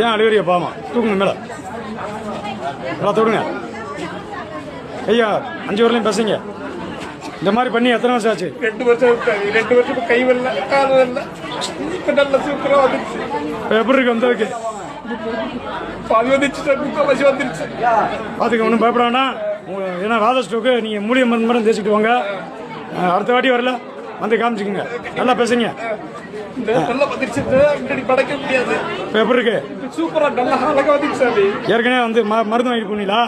ஏன் அழுகிறிய பாமா தூக்குங்க மேலே. நல்லா தொடுங்க. ஐயா அஞ்சு வரலையும் பேசுங்க. இந்த மாதிரி பண்ணி எத்தனை வருஷம் ஆச்சு? ரெண்டு வருஷம் ரெண்டு வருஷம் கை வரல கால் வரல. நல்ல சூப்பரா வந்துருச்சு. எப்படி இருக்கு வந்ததுக்கு பாதி வந்துருச்சு சார் முக்கால்வாசி வந்துருச்சு. பார்த்துக்க ஒன்றும் பயப்பட வேண்டாம் ஏன்னா வாத ஸ்டோக்கு நீங்கள் மூலிகை மருந்து மட்டும் தேய்ச்சிட்டு வாங்க அடுத்த வாட்டி வரல. வந்து காமிச்சிக்கோங்க. நல்லா பேசுங்க. நல்லா எப்படி இருக்கு? சூப்பரா அழகா வந்துருச்சு சாமி. ஏற்கனவே வந்து மருந்து வாங்கிட்டு போனீங்களா?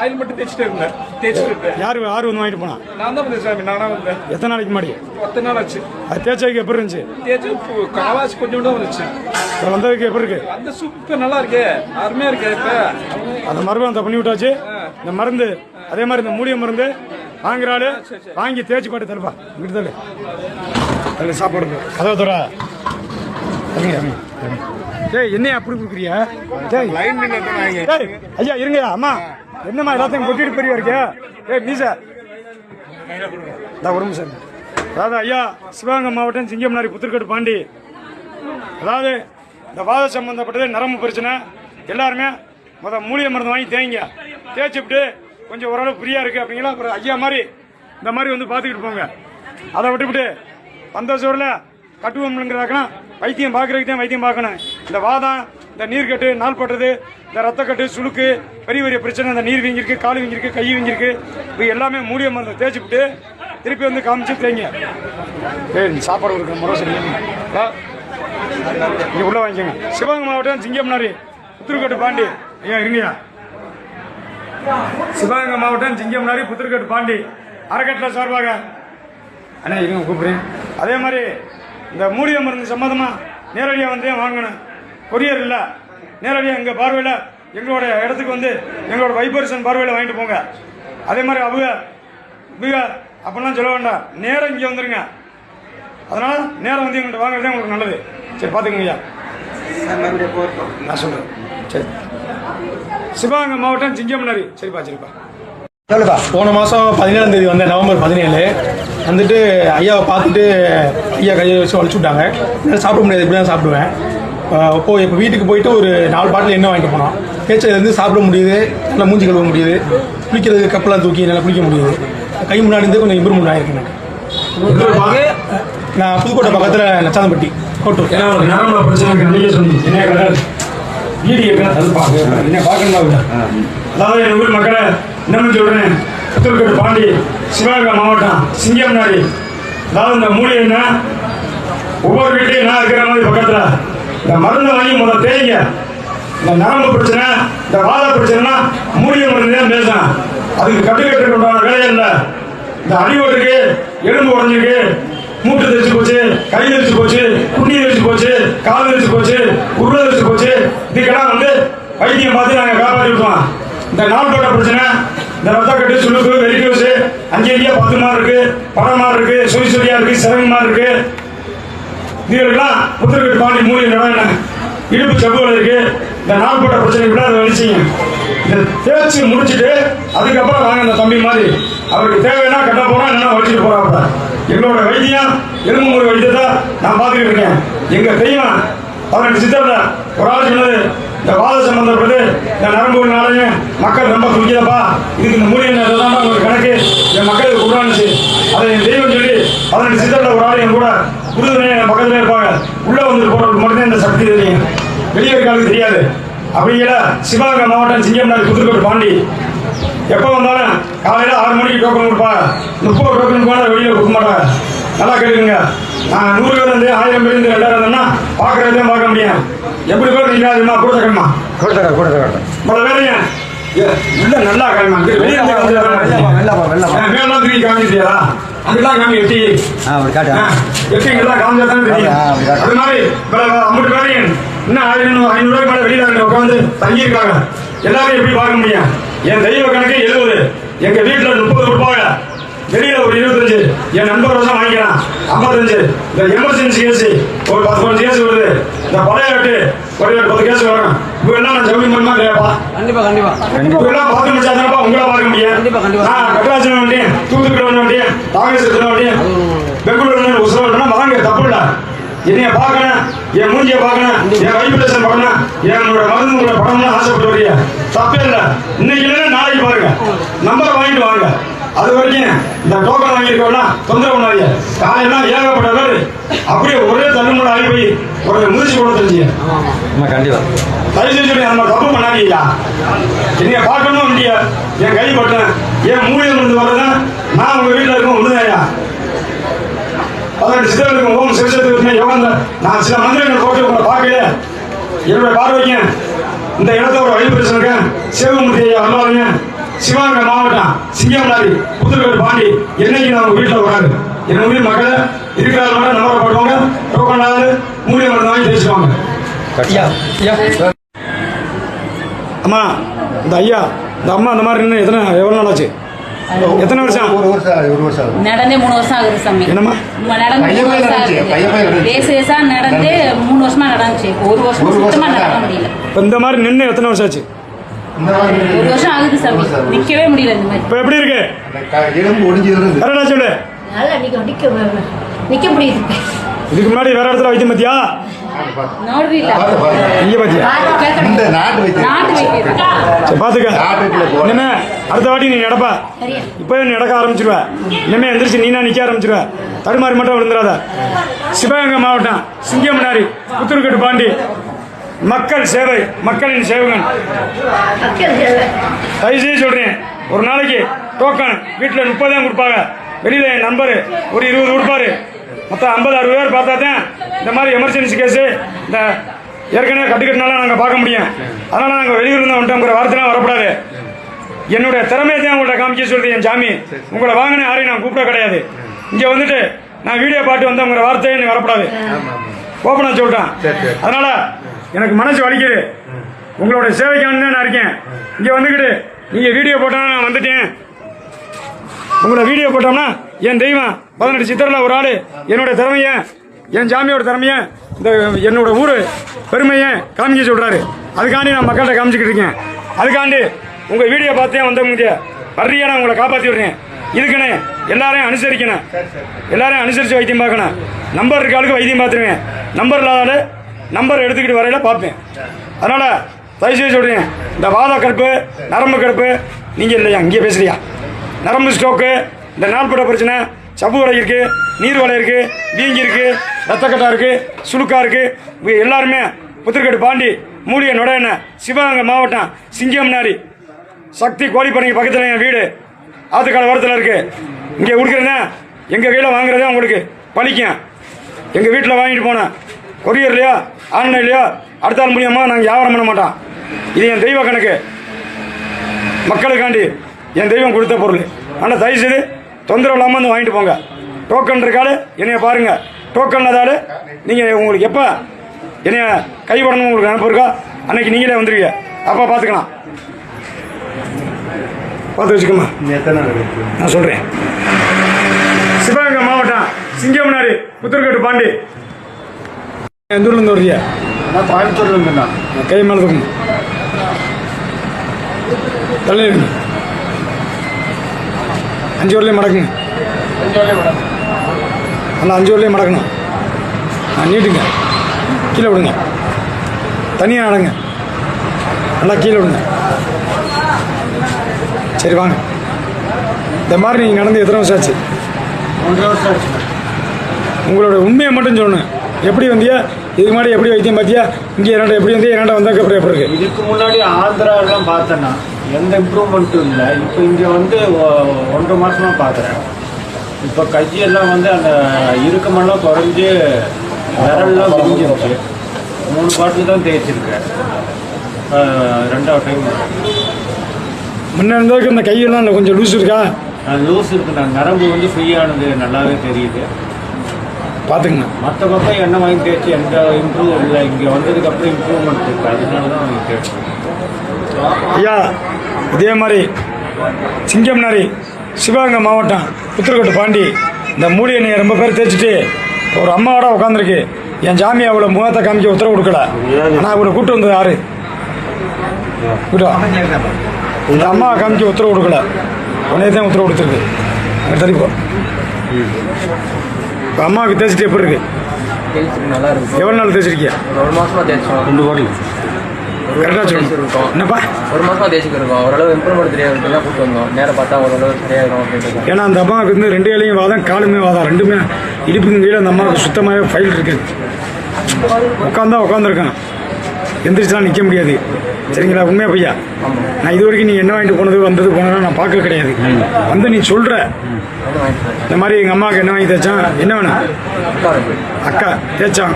ஆயில் மட்டும் தேய்ச்சிட்டு இருந்தேன். தேய்ச்சிட்டு இருந்தேன். யார் வந்து வாங்கிட்டு போனா? நான் தான் வந்தேன் சாமி நானா வந்தேன். எத்தனை நாளைக்கு முன்னாடி? பத்து நாள் ஆச்சு. அது தேய்ச்சதுக்கு எப்படி இருந்துச்சு? தேய்ச்சி காவாசி கொஞ்சம் தான் வந்துச்சு. வந்ததுக்கு எப்படி இருக்கு? அந்த நல்லா இருக்கே. அருமையா இருக்கே இப்ப. அந்த மருந்து பண்ணி விட்டாச்சு. இந்த மருந்து அதே மாதிரி இந்த மூலிகை மருந்து வாங்குற ஆளு வாங்கி தேய்ச்சி பாட்டு தருப்பா இங்கிட்டு தரு அதில் சாப்பாடு கதவை தர. டேய் என்னையா அப்படி கொடுக்குறியா டேய். ஐயா இருங்கய்யா அம்மா. என்னம்மா எல்லாத்தையும் கொட்டிட்டு பெரிய இருக்கியா ஏய் மீச. ஒரு நிமிஷம் அதாவது ஐயா சிவகங்கை மாவட்டம் சிங்கம்னாரி புத்திரக்கட்டு பாண்டி. அதாவது இந்த வாத சம்பந்தப்பட்டது நரம்பு பிரச்சனை. எல்லாருமே முத மூலிகை மருந்து வாங்கி தேய்ங்க. தேய்ச்சிவிட்டு கொஞ்சம் ஓரளவு ஃப்ரீயாக இருக்குது அப்படிங்களா? அப்புறம் ஐயா மாதிரி இந்த மாதிரி வந்து பார்த்துக்கிட்டு போங்க. அதை விட்டுவிட்டு வந்த சோறில் கட்டுவோம்ங்கிறதாக்கனா வைத்தியம் பார்க்குறதுக்கு தான் வைத்தியம் பார்க்கணும். இந்த வாதம் இந்த நீர்க்கட்டு நாள்பட்டது இந்த ரத்தக்கட்டு சுளுக்கு பெரிய பெரிய பிரச்சனை இந்த நீர் வீங்கிருக்கு கால் வீங்கிருக்கு கை வீங்கிருக்கு இது எல்லாமே மூலிகை மருந்து தேய்ச்சிவிட்டு திருப்பி வந்து காமிச்சு தேங்க ஏய் சாப்பாடு கொடுக்குற முறை சரியா இங்க உள்ள வாங்கிக்கோங்க. சிவகங்கை மாவட்டம் சிங்கம்னாரி புத்திரக்கோட்டு பாண்டி. ஐயா இருங்கயா சிவகங்கை மாவட்டம் சிங்கம்னாரி புத்திரக்கோட்டு பாண்டி அறக்கட்டளை சார்பாக. அண்ணா இருங்க கூப்பிடுறேன். அதே மாதிரி இந்த மூலிகை மருந்து சம்மந்தமா நேரடியாக வந்து வாங்கணும்? கொரியர் இல்லை. நேரடியாக எங்கள் பார்வையில் எங்களோட இடத்துக்கு வந்து எங்களோட வைப்ரேஷன் பார்வையில் வாங்கிட்டு போங்க. அதே மாதிரி அவங்க இவங்க அப்படிலாம் சொல்ல வேண்டாம். நேரம் இங்கே வந்துருங்க. அதனால நேரம் வந்து எங்கள்கிட்ட வாங்குறதே உங்களுக்கு நல்லது. சரி பார்த்துக்கங்க ஐயா. நான் சொல்கிறேன் சரி. சிவகங்கை மாவட்டம் சிங்கம்னாரி சரிப்பா சரிப்பா சொல்லுப்பா. போன மாதம் பதினேழாம் தேதி வந்தேன் நவம்பர் பதினேழு. வந்துட்டு ஐயாவை பார்த்துட்டு ஐயா கையை வச்சு வலிச்சு விட்டாங்க. என்னால் சாப்பிட முடியாது இப்படி தான் சாப்பிடுவேன். அஹ் இப்போ இப்போ வீட்டுக்கு போயிட்டு ஒரு நாலு பாட்டில் எண்ணெய் வாங்கிட்டு போனோம். பேச்சதுலேருந்து சாப்பிட முடியுது நல்லா மூஞ்சி கழுவ முடியுது குளிக்கிறதுக்கு கப்பெல்லாம் தூக்கி நல்லா குளிக்க முடியுது. கை முன்னாடி இருந்து கொஞ்சம் இம்ப்ரூவ்மெண்ட் எனக்கு. நான் புதுக்கோட்டை பக்கத்தில் லட்சாந்தப்பட்டி கோட்டூர். ஏன்னா வீடு எப்படியா தடுப்பாங்க என்ன பார்க்கணும் அதாவது என் ஊர் மக்களை சொல்றேன் புத்தூர்கட்டு பாண்டி சிவகங்கை மாவட்டம் சிங்கம்னாடி அதாவது இந்த மூலிகை என்ன? ஒவ்வொரு வீட்லையும் நான் இருக்கிற மாதிரி பக்கத்தில். இந்த மருந்து வாங்கி முதல்ல தேய்ங்க. இந்த நரம்பு பிரச்சனை இந்த வாத பிரச்சனைனா மூலிகை மருந்து தான். பேசணும் அதுக்கு கட்டுக்கட்டுக்கு உண்டான வேலையே இல்லை. இந்த அடிவோட்டுக்கு எலும்பு உடஞ்சிருக்கு மூட்டு தெரிச்சு போச்சு கை தெரிச்சு போச்சு குண்டி தெரிச்சு போச்சு கால் தெரிச்சு போச்சு உருளை தெரிச்சு போச்சு. இதுக்கெல்லாம் வந்து வைத்தியம் பார்த்து நாங்கள் காப்பாற்றி இந்த நாள்பட்ட பிரச்சனை இந்த ரத்த கட்டு சுழுக்கு வெறிக்கோசு அஞ்சு அஞ்சா பத்து மாதிரி இருக்கு படம் இருக்கு சுழி சுழியா இருக்கு சிறங்கு மாறு இருக்கு. இதுகளுக்கெல்லாம் புத்திரக்கட்டு பாண்டி மூலிகை இடம் இடுப்பு செவ்வல் இருக்கு. இந்த நாள்பட்ட பிரச்சனை கூட அதை வலிச்சிங்க. இதை தேய்ச்சி முடிச்சுட்டு அதுக்கப்புறம் வாங்க இந்த தம்பி மாதிரி. அவருக்கு தேவைன்னா கட்ட போனா என்ன வலிச்சுட்டு போறாப்புல. எங்களோட வைத்தியம் எலும்பு முறை வைத்தியத்தை நான் பார்த்துக்கிட்டு இருக்கேன். எங்க தெய்வம் பதினெட்டு சித்தர்ல ஒரு ஆள் சொன்னது இந்த வாத சம்பந்தப்பட்டது இந்த நரம்புனாலையும் மக்கள் ரொம்ப துடிக்கிறப்பா இதுக்கு இந்த மூலிகை தான் ஒரு கணக்கு. என் மக்களுக்கு உருவானுச்சு அதை என் தெய்வம் சொல்லி பதினெட்டு சித்தர்ல ஒரு ஆள் என் கூட உறுதுணையா என் பக்கத்துல இருப்பாங்க. உள்ள வந்து போறவங்களுக்கு மட்டும்தான் இந்த சக்தி தெரியும். வெளியே இருக்காளுக்கு தெரியாது. அப்படிங்கிற சிவகங்கை மாவட்டம் சிங்கம்நாடு புதுக்கோட்டை பாண்டி. எப்போ வந்தாலும் காலையில் ஆறு மணிக்கு டோக்கன் கொடுப்பாங்க முப்பது டோக்கன் போனால் வெளியில் கொடுக்க மாட்டாங்க நல்லா கேட்டுக்கோங்க நான் நூறு பேர் இருந்து ஆயிரம் பேர் இருந்து ரெண்டாயிரம் இருந்தேன்னா பார்க்குறதே பார்க்க முடியும் எப்படி பேர் நீங்கள் அதுமா கூட தக்கணுமா கொடுத்துறேன் கொடுத்துறேன். உங்களோட வேலையும் உள்ள நல்லா காமிமா வெளியே மேலாம் திரும்பி காமிச்சிட்டியா? அங்கெல்லாம் காமி எட்டி அப்படி காட்டு. எட்டி இங்கெல்லாம் காமிச்சா தான் தெரியும். அது மாதிரி ஐம்பது பேரையும் இன்னும் ஆயிரம் ஐநூறு ரூபாய்க்கு மேலே வெளியில் உட்காந்து தங்கியிருக்காங்க. எல்லாரும் எப்படி பார்க்க முடியும்? என் தெய்வ கணக்கு எழுபது. எங்க வீட்டுல முப்பது ரூபாய் வெளியில ஒரு இருபத்தஞ்சு. என் நண்பர் வருஷம் வாங்கிக்கலாம் ஐம்பத்தஞ்சு. இந்த எமர்ஜென்சி கேஸ் ஒரு பத்து பதினஞ்சு கேஸ் வருது. இந்த பழைய கட்டு ஒரு பத்து கேஸ் வரும். இவங்கெல்லாம் நான் ஜவுளி மூலமா இல்லையாப்பா? கண்டிப்பா கண்டிப்பா. இவங்கெல்லாம் பார்க்க முடியாதானப்பா உங்களை பார்க்க முடியும். கண்டிப்பா, கண்டிப்பா. நான் கட்டராஜன் வண்டியும் தூத்துக்குடி வண்டியும் தாகேஸ்வரத்தில் வண்டியும் பெங்களூர் உசரம் வாங்க தப்பு இல்லை. என்னைய பார்க்கணும் என் மூஞ்சிய பார்க்கணும் என் வைப்ரேஷன் பார்க்கணும். என்னோட மருந்துங்களோட படம்லாம் ஆசைப்பட்டு வரீங்க தப்பே இல்லை. இன்னைக்கு இல்லைன்னா நாளைக்கு பாருங்க. நம்பர் வாங்கிட்டு வாங்க. அது வரைக்கும் இந்த டோக்கன் வாங்கியிருக்கோம்னா தொந்தரவு பண்ணாதீங்க. காலையெல்லாம் ஏகப்பட்ட பேர் அப்படியே ஒரே தள்ளுமுள்ள ஆகி போய் ஒரு முதிர்ச்சி கூட தெரிஞ்சு தயவு செஞ்சு நம்ம தப்பு பண்ணாதீங்களா என்னைய பார்க்கணும் இல்லையா. என் கை பட்டேன் என் மூலியம் இருந்து வர்றதுன்னா நான் உங்க வீட்டில் இருக்கும் ஒண்ணுதாயா பதினெட்டு சித்தர்களுக்கு ஓம் சிவசத்துக்கு யோகம் நான் சில மந்திரங்கள் போட்டு உங்களை பார்க்கல. என்னுடைய பார்வைக்கு இந்த இடத்தோட வழிபரிசனுக்கு சிவமூர்த்தி ஐயா வந்தாலுங்க சிவகங்கை மாவட்டம் சிங்கம்லாரி புதுக்கோட்டை பாண்டி என்னைக்கு நான் உங்க வீட்டில் வராது என் உயிர் மக்களை இருக்கிறார் மட்டும் நம்பர் போட்டுவாங்க டோக்கன் ஆகுது மூலியம் மருந்து வாங்கி பேசுவாங்க அம்மா இந்த ஐயா இந்த அம்மா இந்த மாதிரி நின்று எத்தனை எவ்வளோ நாள் ஆச்சு? எத்தனை வருஷம்? ஒரு வருஷம் ஆகுது, ஒரு வருஷம் ஆகுது. நடந்தே மூணு வருஷம் ஆகுது சாமி. என்னம்மா? நடந்து மூணு வருஷம் ஆகுது. நடந்து மூணு வருஷமா நடந்துச்சு. இப்போ ஒரு வருஷம் ஒரு வருஷம் சுத்தமா. நடக்க முடியல. இப்போ இந்த மாதிரி நின்று எத்தனை வருஷம் ஆச்சு? ஒரு வருஷம் ஆகுது சாமி. நிக்கவே முடியல இந்த மாதிரி. இப்போ எப்படி இருக்கு? எலும்பு ஒடிஞ்சு இருந்து. கரெக்டா சொல்லு? நல்லா நிக்க நிக்க நிக்க முடியுது. இதுக்கு முன்னாடி வேற இடத்துல வைத்தியம் பார்த்தியா இனிமே அடுத்த வாட்டி நீ நடப்பா. இப்போவே நீ நடக்க ஆரம்பிச்சிருவ. இனிமே எந்திரிச்சு நீனா நிற்க ஆரம்பிச்சிருவ. தடுமாறி மட்டும் விழுந்துடாத. சிவகங்கை மாவட்டம் சிங்கமனாரி புத்தூர்கட்டு பாண்டி. மக்கள் சேவை மக்களின் சேவகன். தயவுசெய்து சொல்கிறேன் ஒரு நாளைக்கு டோக்கன் வீட்டில் முப்பது தான் கொடுப்பாங்க. வெளியில் என் நம்பரு ஒரு இருபது கொடுப்பாரு. மொத்தம் ஐம்பது அறுபது பேர் பார்த்தா தான் இந்த மாதிரி எமர்ஜென்சி கேஸு இந்த ஏற்கனவே கட்டுக்கட்டினால நாங்கள் பார்க்க முடியும். அதனால் நாங்கள் வெளியூர்ந்து வந்துட்டோங்கிற வார்த்தைலாம் வரக்கூடாது. என்னுடைய திறமையை தான் உங்கள்ட்ட காமிக்க சொல்றது என் சாமி. உங்களை வாங்கின யாரையும் நான் கூப்பிட கிடையாது. இங்கே வந்துட்டு நான் வீடியோ பாட்டு வந்தவங்கிற வார்த்தையை நீ வரக்கூடாது. ஓப்பனாக சொல்லிட்டேன் அதனால எனக்கு மனசு வலிக்குது. உங்களுடைய சேவைக்கான தான் நான் இருக்கேன். இங்கே வந்துக்கிட்டு நீங்கள் வீடியோ போட்டா நான் வந்துட்டேன். உங்களை வீடியோ போட்டோம்னா என் தெய்வம் பதினெட்டு சித்தரில் ஒரு ஆள். என்னோட திறமைய என் ஜாமியோட திறமைய இந்த என்னோட ஊர் பெருமையை காமிக்க சொல்கிறாரு அதுக்காண்டி நான் மக்கள்கிட்ட காமிச்சிக்கிட்டு இருக்கேன். அதுக்காண்டி உங்கள் வீடியோ பார்த்தே வந்தவங்க வர்றியா நான் உங்களை காப்பாற்றி விடுறேன். இதுக்குன்னு எல்லாரையும் அனுசரிக்கணும். எல்லாரையும் அனுசரித்து வைத்தியம் பார்க்கணும். நம்பர் இருக்க ஆளுக்கு வைத்தியம் பார்த்துருவேன். நம்பர் இல்லாத நம்பர் எடுத்துக்கிட்டு வரையில பார்ப்பேன். அதனால் தயவுசெய்து சொல்கிறேன் இந்த வாத கடுப்பு நரம்பு கடுப்பு நீங்கள் இல்லையா இங்கே பேசுறியா? நரம்பு ஸ்ட்ரோக்கு இந்த நாள்பட பிரச்சனை சப்பு வலை இருக்குது நீர் வலை இருக்குது வீங்கி இருக்குது ரத்தக்கட்டா இருக்குது சுழுக்கா இருக்குது எல்லாருமே புத்திரக்கட்டு பாண்டி மூலிகை நொடையண்ண சிவகங்கை மாவட்டம் சிங்கம்னாரி சக்தி கோழிப்பண்ணைக்கு பக்கத்தில் என் வீடு. ஆத்துக்கால ஓரத்தில் இருக்குது இங்கே கொடுக்குறேன்னா எங்கள் கையில் வாங்குறதே உங்களுக்கு பழிக்கும். எங்கள் வீட்டில் வாங்கிட்டு போனேன். கொரியர்லையோ ஆன்லைன்லையோ அடுத்த ஆள் மூலியமாக நாங்கள் வியாபாரம் பண்ண மாட்டோம். இது என் தெய்வ கணக்கு. மக்களுக்காண்டி என் தெய்வம் கொடுத்த பொருள். ஆனால் தயவுசெய்து தொந்தரவு இல்லாமல் வந்து வாங்கிட்டு போங்க. டோக்கன் இருக்காரு என்னைய பாருங்க. டோக்கன் இல்லாதாலும் நீங்கள் உங்களுக்கு எப்போ என்னைய கைப்படணும் உங்களுக்கு அனுப்பு இருக்கா? அன்னைக்கு நீங்களே வந்துருவீங்க. அப்போ பார்த்துக்கலாம் பார்த்து வச்சுக்கோமா? நான் சொல்கிறேன் சிவகங்கை மாவட்டம் சிங்கம்னாரி புத்தூர்கட்டு பாண்டி. எந்த ஊர்லேருந்து வர்றீங்க? நான் கோயம்புத்தூர்ல இருந்தேண்ணா கை மேலே தள்ளி அஞ்சு வரலையும் மடக்குங்க. நல்லா அஞ்சு வரலையும் மடக்கணும் ஆ நீட்டுங்க. கீழே விடுங்க. தனியாக நடங்க. நல்லா கீழே விடுங்க. சரி வாங்க. இந்த மாதிரி நீங்கள் நடந்து எத்தனை வருஷம் ஆச்சு? ஒன்றரை வருஷம் ஆச்சு. உங்களோட உண்மையை மட்டும் சொல்லணும். எப்படி வந்தியா? இதுக்கு முன்னாடி எப்படி வைத்தியம் பார்த்தியா? இங்கே என்னடா எப்படி வந்தியா என்னடா வந்தாக்க அப்புறம் எப்படி இருக்கு? இதுக்கு முன்னாடி ஆந்திரா எல்லாம் பார்த்தேன்னா எந்த இம்ப்ரூவ்மெண்ட்டும் இல்லை. இப்போ இங்கே வந்து ஒன்றரை மாசமா பார்க்குறேன். இப்போ கையெல்லாம் வந்து அந்த இறுக்கமெல்லாம் குறைஞ்சு விரல்லாம் விரிஞ்சிருச்சு மூணு பாட்டில் தான் தேய்ச்சிருக்கேன். ரெண்டாவது டைம் முன்ன இருந்ததுக்கு இந்த கையெல்லாம் கொஞ்சம் லூஸ் இருக்கா? லூஸ் இருக்கு நான் நரம்பு வந்து ஃப்ரீயானது நல்லாவே தெரியுது. பார்த்துக்குங்க. மற்ற பக்கம் எண்ணெய் வாங்கி தேய்ச்சி எந்த இம்ப்ரூவ் இல்லை இங்கே வந்ததுக்கப்புறம் இம்ப்ரூவ்மெண்ட் இருக்குது அதனால தான் வாங்கி ஐயா இதே மாதிரி சிங்கம்னாரி சிவகங்கை மாவட்டம் புத்திரக்கோட்டை பாண்டி இந்த மூலிகை நீ ரொம்ப பேர் தேய்ச்சிட்டு ஒரு அம்மாவோட உட்காந்துருக்கு என் ஜாமி அவளை முகத்தை காமிக்க உத்தரவு கொடுக்கல. ஆனால் அவளை கூட்டு வந்தது யாரு? இந்த அம்மா காமிக்க உத்தரவு கொடுக்கல. உடனே தான் உத்தரவு கொடுத்துருக்கு. அங்கே தள்ளிப்போ இப்போ அம்மாவுக்கு தேய்ச்சிட்டு எப்படி இருக்கு? நல்லா இருக்கு எவ்வளோ நாள் தேய்ச்சிருக்கியா? ஒரு ஒரு மாசமா தேய்ச்சோம் ரெண்டு பாட்டில் ஒரு கரெக்டாக தேய்ச்சிருக்கோம். என்னப்பா? ஒரு மாசமா தேய்ச்சிக்கு இருக்கோம் ஓரளவு இம்ப்ரூவ்மெண்ட் தெரியாது கூட்டு வந்தோம். நேரம் பார்த்தா ஓரளவு சரியாயிரும் அப்படின்ட்டு ஏன்னா அந்த அம்மாவுக்கு வந்து ரெண்டு வேலையும் வாதம் காலுமே வாதம். ரெண்டுமே இடுப்புக்கு கீழே அந்த அம்மாவுக்கு சுத்தமாகவே ஃபைல் இருக்குது உட்காந்தா உட்காந்துருக்கான் எந்திரிச்சுலாம் நிற்க முடியாது. சரிங்களா? உண்மையா பையா நான் இது வரைக்கும் நீ என்ன வாங்கிட்டு போனது வந்தது போனதெல்லாம் நான் பார்க்க கிடையாது. வந்து நீ சொல்கிற இந்த மாதிரி எங்கள் அம்மாவுக்கு என்ன வாங்கி தேய்ச்சான்? என்ன வேணும்? அக்கா தேய்ச்சான்.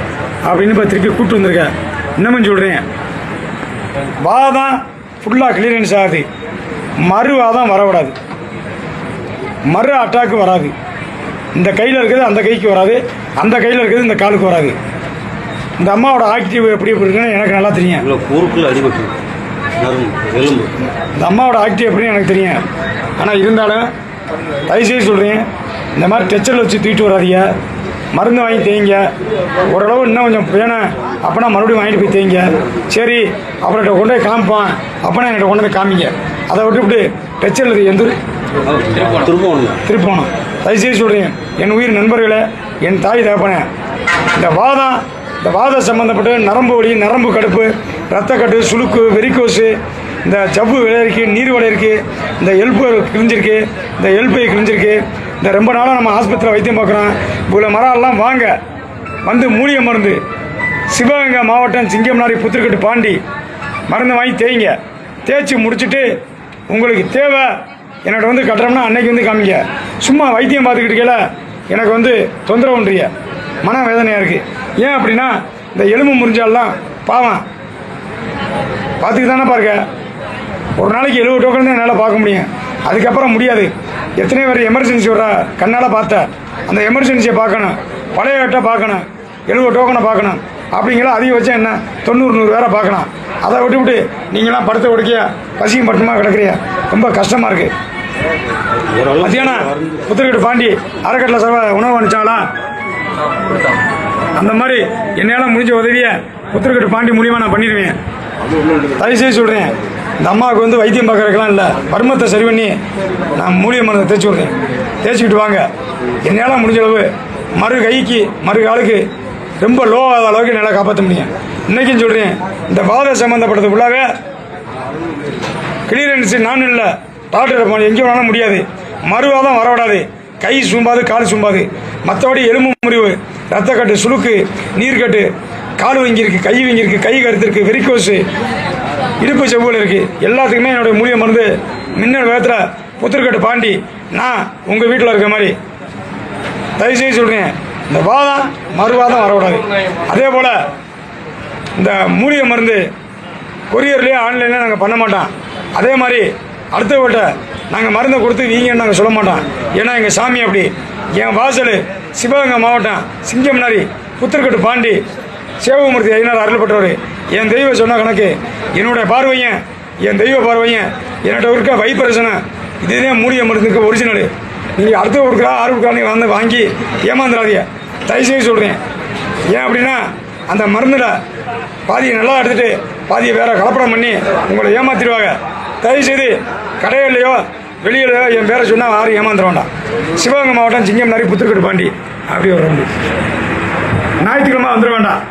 அப்படின்னு இப்போ திருப்பி கூப்பிட்டு வந்திருக்க. இன்னமும் சொல்கிறேன் வாதம் ஃபுல்லாக கிளியரன்ஸ் ஆகுது. மறு தான் வரவிடாது மறு அட்டாக்கு வராது. இந்த கையில் இருக்கிறது அந்த கைக்கு வராது. அந்த கையில் இருக்கிறது இந்த காலுக்கு வராது. இந்த அம்மாவோட ஆக்டிவ் எப்படி எப்படி இருக்குன்னு எனக்கு நல்லா தெரியும். இல்லை கூறுக்குள்ள அடிபட்டு எலும்பு. இந்த அம்மாவோட ஆக்டிவ் எப்படின்னு எனக்கு தெரியும். ஆனால் இருந்தாலும் தயவுசெய்து சொல்கிறேன் இந்த மாதிரி டெச்சரில் வச்சு தூக்கிட்டு வராதீங்க. மருந்து வாங்கி தேய்ங்க. ஓரளவு இன்னும் கொஞ்சம் வேணும். அப்போனா மறுபடியும் வாங்கிட்டு போய் தேய்ங்க. சரி அப்புறம் கொண்டு போய் காமிப்பான். அப்போனா என்கிட்ட கொண்டு வந்து காமிங்க. அதை விட்டுவிட்டு டெச்சரில் எந்த திருப்பம் திருப்பணும் தயவுசெய்து சொல்கிறேன் என் உயிர் நண்பர்களே என் தாய் தகப்பனே இந்த வாதம் இந்த வாத சம்மந்தப்பட்டு நரம்பு வலி நரம்பு கடுப்பு ரத்தக்கட்டு சுளுக்கு வெறிக்கோசு இந்த ஜவ்வு விளையிருக்கு நீர் விளையிருக்கு இந்த எலும்பு கிழிஞ்சிருக்கு இந்த எலும்பை கிழிஞ்சிருக்கு. இந்த ரொம்ப நாளாக நம்ம ஆஸ்பத்திரியில் வைத்தியம் பார்க்குறோம். இவ்வளோ மரம்லாம் வாங்க. வந்து மூலிகை மருந்து. சிவகங்கை மாவட்டம் சிங்கம்னாரி புத்திரக்கட்டு பாண்டி. மருந்து வாங்கி தேய்ங்க. தேய்ச்சி முடிச்சுட்டு உங்களுக்கு தேவை என்னோட வந்து கட்டுறோம்னா அன்னைக்கு வந்து காமிங்க. சும்மா வைத்தியம் பார்த்துக்கிட்டு எனக்கு வந்து தொந்தரவுன்றிய மன வேதனையாக இருக்குது ஏன் அப்படின்னா இந்த எலும்பு முறிஞ்சாலாம் பாவம். பார்த்துக்கு தானே பாருங்க ஒரு நாளைக்கு எழுபது டோக்கன் தான் என்னால் பார்க்க முடியும். அதுக்கப்புறம் முடியாது. எத்தனை பேர் எமர்ஜென்சி வர கண்ணால் பார்த்த. அந்த எமர்ஜென்சியை பார்க்கணும். பழைய கட்டை பார்க்கணும். எழுபது டோக்கனை பார்க்கணும். அப்படிங்கிற அதிகபட்சம் என்ன? தொண்ணூறு நூறு பேரை பார்க்கலாம். அதை விட்டு விட்டு நீங்களாம் படுத்த உடைக்கிய பசியும் பட்டுமா கிடக்குறிய ரொம்ப கஷ்டமாக இருக்குது மத்தியானம் புத்திரக்கட்டு பாண்டி அறக்கட்டில் சர்வ உணவு அனுப்பிச்சாங்களா அந்த மாதிரி என்னால் முடிஞ்ச உதவியை புத்திரக்கட்டு பாண்டி மூலியமாக நான் பண்ணிடுவேன். தயவுசெய்து சொல்கிறேன் இந்த அம்மாவுக்கு வந்து வைத்தியம் பார்க்கறதுக்கெல்லாம் இல்லை. பருமத்தை சரி பண்ணி நான் மூலிகை மருந்தை தேய்ச்சி விட்றேன். தேய்ச்சிக்கிட்டு வாங்க. என்னால் முடிஞ்ச அளவு மறு கைக்கு மறு காலுக்கு ரொம்ப லோ ஆகாத அளவுக்கு என்னால் காப்பாற்ற முடியும். இன்றைக்கும் சொல்கிறேன் இந்த வாத சம்மந்தப்பட்டது ஃபுல்லாகவே கிளியரன்ஸு நான் இல்லை டாக்டர் எங்கே வேணாலும் முடியாது. மறுவாதம் வரவிடாது. கை சும்பாது கால் சும்பாது. மற்றபடி எலும்பு முறிவு ரத்தக்கட்டு சுளுக்கு நீர்க்கட்டு கால் வங்கியிருக்கு கை வங்கியிருக்கு கை கருத்திருக்கு வெரிக்கோஸு இடுப்பு செவ்வுகள் இருக்குது எல்லாத்துக்குமே என்னுடைய மூலிகை மருந்து மின்னல் வேகத்தில் புத்திரக்கட்டு பாண்டி. நான் உங்கள் வீட்டில் இருக்க மாதிரி. தயவுசெய்து சொல்கிறேன் இந்த வாதம் மறுவாதம் வரக்கூடாது. அதே போல் இந்த மூலிகை மருந்து கொரியர்லேயே ஆன்லைன்லேயே நாங்கள் பண்ண மாட்டோம். அதே மாதிரி அடுத்தவர்கிட்ட நாங்கள் மருந்தை கொடுத்து வீங்கன்னு நாங்கள் சொல்ல மாட்டோம். ஏன்னா எங்கள் சாமி அப்படி. என் வாசல் சிவகங்கை மாவட்டம் சிங்கம்னாரி புத்திரக்கட்டு பாண்டி சேவமூர்த்தி ஐநாறு அருள்பட்டவர் என் தெய்வம் சொன்ன கணக்கு. என்னுடைய பார்வையன் என் தெய்வ பார்வையன் என்னோட இருக்க வைப்பரசனை. இதுதான் மூலிகை மருந்துக்கு ஒரிஜினல் நீங்கள் அடுத்த கொடுக்குறா ஆறு நீங்கள் வந்து வாங்கி ஏமாந்துடாதீங்க தயவுசெய்து சொல்கிறேன் ஏன் அப்படின்னா அந்த மருந்தில் பாதியை நல்லா எடுத்துகிட்டு பாதியை வேறு கலப்படம் பண்ணி உங்களை ஏமாத்திடுவாங்க. தயவுசெய்து கடையிலையோ வெளியிலையோ என் பேரை சொன்னால் யாரும் ஏமாந்துட சிவகங்கை மாவட்டம் சிங்கம் நரி புத்திருக்கட்டு பாண்டி அப்படி ஒரு ரவுண்டு ஞாயிற்றுக்கிழமை வந்துட வேண்டாம்